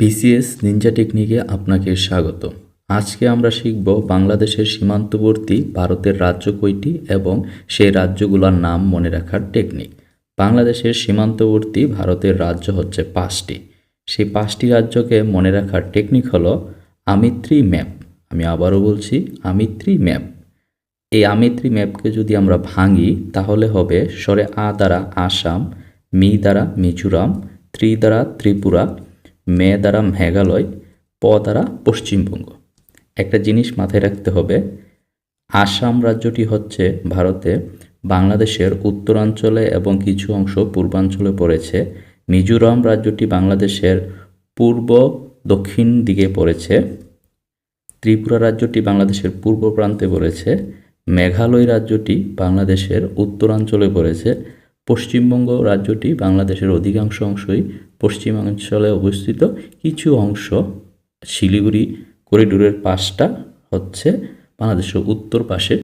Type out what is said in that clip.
PCS Ninja টেকনিকে আপনাকে স্বাগত। আজকে আমরা শিখব বাংলাদেশের সীমান্তবর্তী ভারতের রাজ্য কয়টি এবং সেই রাজ্যগুলোর নাম মনে রাখার টেকনিক বাংলাদেশের সীমান্তবর্তী ভারতের রাজ্য হচ্ছে পাঁচটি। সেই পাঁচটি রাজ্যকে মনে রাখার টেকনিক হলো আমিত্রি ম্যাপ আমি আবারও বলছি আমিত্রি ম্যাপ এই আমিত্রি ম্যাপকে যদি আমরা ভাঙি, তাহলে হবে স্বরে আ দ্বারা আসাম, মি দ্বারা মিজোরাম, ত্রি দ্বারা ত্রিপুরা মে দ্বারা মেঘালয়, প দ্বারা পশ্চিমবঙ্গ। একটা জিনিস মাথায় রাখতে হবে, আসাম রাজ্যটি হচ্ছে ভারতে বাংলাদেশের উত্তরাঞ্চলে এবং কিছু অংশ পূর্বাঞ্চলে পড়েছে। মিজোরাম রাজ্যটি বাংলাদেশের পূর্ব দক্ষিণ দিকে পড়েছে। ত্রিপুরা রাজ্যটি বাংলাদেশের পূর্ব প্রান্তে পড়েছে। মেঘালয় রাজ্যটি বাংলাদেশের উত্তরাঞ্চলে পড়েছে। পশ্চিমবঙ্গ রাজ্যটি বাংলাদেশের অধিকাংশ অংশই পশ্চিমাঞ্চলে অবস্থিত। কিছু অংশ শিলিগুড়ি, করিডোরের পাশটা হচ্ছে বাংলাদেশের উত্তর পাশে।